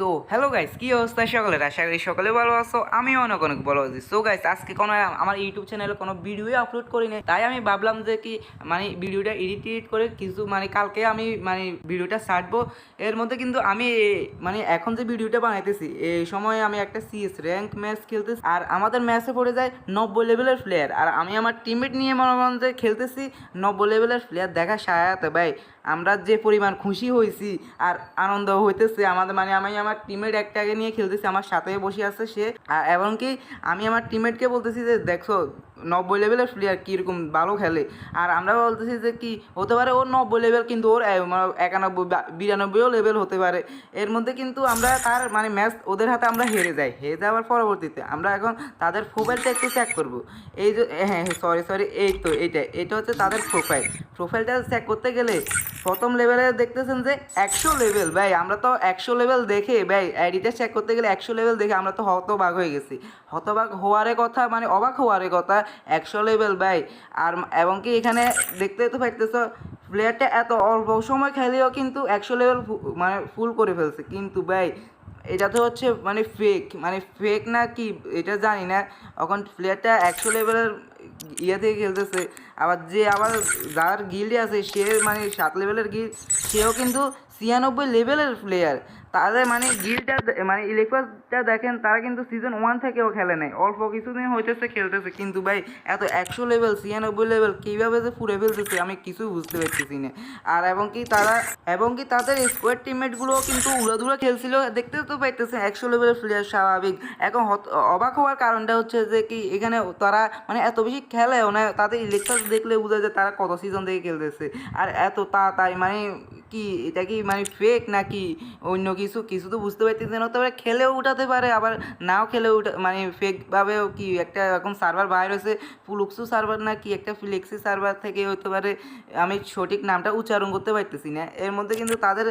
তো hello guys কি অবস্থা সকলের? আশা করি সকলে ভালো আছো, আমিও অনেক অনেক ভালো আছি। সো গাইস আজকে কোনো আমার ইউটিউব চ্যানেলে কোনো ভিডিও আপলোড করি নাই। তাই আমি ভাবলাম যে কি মানে ভিডিওটা এডিট এডিট করে কিছু মানে কালকে আমি মানে ভিডিওটা ছাড়বো। এর মধ্যে কিন্তু আমি মানে এখন যে ভিডিওটা বানাইতেছি, এই সময় আমি একটা সিএস র্যাঙ্ক ম্যাচ খেলতেছি। আর আমাদের ম্যাচে পড়ে যায় নব্বই লেভেলের প্লেয়ার আর আমি আমার টিমমেট নিয়ে মনে করেন যে খেলতেছি নব্বই লেভেলের প্লেয়ার দেখা সায়াতে ভাই, আমরা যে পরিমাণ খুশি হয়েছি আর আনন্দ হইতেছে আমাদের মানে আমি আমার টিমমেট একটাকে নিয়ে খেলতেছি, আমার সাথে বসে আছে সে। এমনকি আমি আমার টিমমেটকে বলতেছি যে, দেখছ নব্বই লেভেলের প্লেয়ার কীরকম ভালো খেলে। আর আমরা বলতেছি যে কি, হতে পারে ওর নব্বই লেভেল কিন্তু ওর মানে একানব্বই বিরানব্বইও লেভেল হতে পারে। এর মধ্যে কিন্তু আমরা তার মানে ম্যাচ ওদের হাতে আমরা হেরে যাই। হেরে যাওয়ার পরবর্তীতে আমরা এখন তাদের প্রোফাইলটা একটু চেক করব। এই যে হ্যাঁ সরি সরি এই তো, এইটা, এটা হচ্ছে তাদের প্রোফাইল প্রোফাইলটা চেক করতে গেলে প্রথম লেভেলে দেখতেছেন যে একশো লেভেল ভাই, আমরা তো একশো লেভেল দেখে, ভাই আইডিটা চেক করতে গেলে একশো লেভেল দেখে আমরা তো হতবাক হয়ে গেছি। হতবাক হওয়ারে কথা মানে অবাক হওয়ারে কথা একশো লেভেল ভাই। আর এবং কি এখানে দেখতে তো পাইতেছ প্লেয়ারটা এত অল্প সময় খেলেও কিন্তু একশো লেভেল মানে ফুল করে ফেলছে। কিন্তু ভাই, এটা তো হচ্ছে মানে ফেক মানে ফেক না কি, এটা জানি না। এখন প্লেয়ারটা একশো লেভেলের ইয়ে থেকে খেলতেছে। আবার যে আবার যার গিল্ডে আছে, সে মানে সাত লেভেলের গিল্ড সেও কিন্তু ছিয়ানব্বই লেভেলের প্লেয়ার তাদের মানে গিলটা মানে ইলেকট্রাসটা দেখেন, তারা কিন্তু সিজন ওয়ান থেকেও খেলে নেয় অল্প কিছুদিন হইতেছে, খেলতেছে। কিন্তু ভাই, এত একশো লেভেল ছিয়ানব্বই লেভেল কীভাবে যে ফুরে ফেলতেছে, আমি কিছু বুঝতে পারতেছি না। আর এবং কি তারা, এবং কি তাদের স্কোয়াড টিমমেটগুলোও কিন্তু উড়াধুরা খেলছিল। দেখতে তো পাইতেছে একশো লেভেলের প্লেয়ার স্বাভাবিক। এখন অবাক হওয়ার কারণটা হচ্ছে যে কি, এখানে তারা মানে এত বেশি খেলেও না, তাদের ইলেকট্রাস দেখলে বোঝা যায় তারা কত সিজন থেকে খেলতেছে। আর এত তাড়াতাড়ি মানে কি, এটা কি মানে ফেক নাকি অন্য কিছু কিছু তো বুঝতে পারতেছি না, তবে খেলেও উঠাতে পারে, আবার নাও খেলেও উঠা মানে ফেকভাবেও কি একটা এরকম সার্ভার বাইর হয়েছে ফুলুক্সু সার্ভার না কি একটা ফ্লেক্সি সার্ভার থেকে হতে পারে, আমি সঠিক নামটা উচ্চারণ করতে পারতেছি না। এর মধ্যে কিন্তু তাদের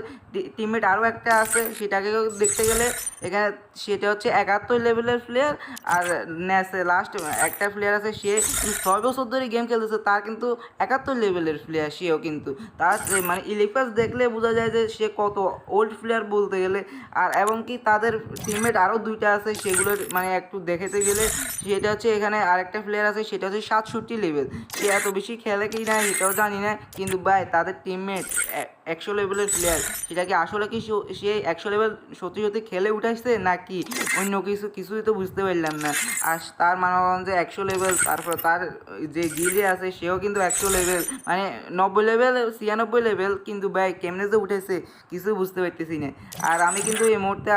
টিমমেট আরও একটা আছে সেটাকেও দেখতে গেলে, এখানে সেটা হচ্ছে একাত্তর লেভেলের প্লেয়ার আর ন্যাসে লাস্ট একটা প্লেয়ার আছে, সে ছয় বছর ধরে গেম খেলতেছে, তার কিন্তু একাত্তর লেভেলের প্লেয়ার সেও কিন্তু। তার মানে ইলেকট্রাস দেখলে বোঝা যায় যে সে কত ওল্ড প্লেয়ার বলতে গেলে। আর এবং কি তাদের টিমমেট আরও দুইটা আছে সেগুলোর মানে একটু দেখেতে গেলে, সেটা হচ্ছে এখানে আরেকটা প্লেয়ার আছে, সেটা হচ্ছে সাতষট্টি লেভেল সে এত বেশি খেলে কি না, এটাও জানি না, কিন্তু ভাই তাদের টিমমেট একশো লেভেলের প্লেয়ার সেটা কি আসলে কি সে- একশো লেভেল সত্যি সত্যি খেলে উঠাইছে, নাকি অন্য কিছু, কিছুই তো বুঝতে পারলাম না। আর তার মানে যে একশো লেভেল তারপর তার যে গিলে আছে, সেও কিন্তু একশো লেভেল মানে নব্বই লেভেল ছিয়ানব্বই লেভেল কিন্তু ভাই কেমনে যে উঠেছে কিছু বুঝতে পারতেছি না। আর আমি কিন্তু এই মুহূর্তে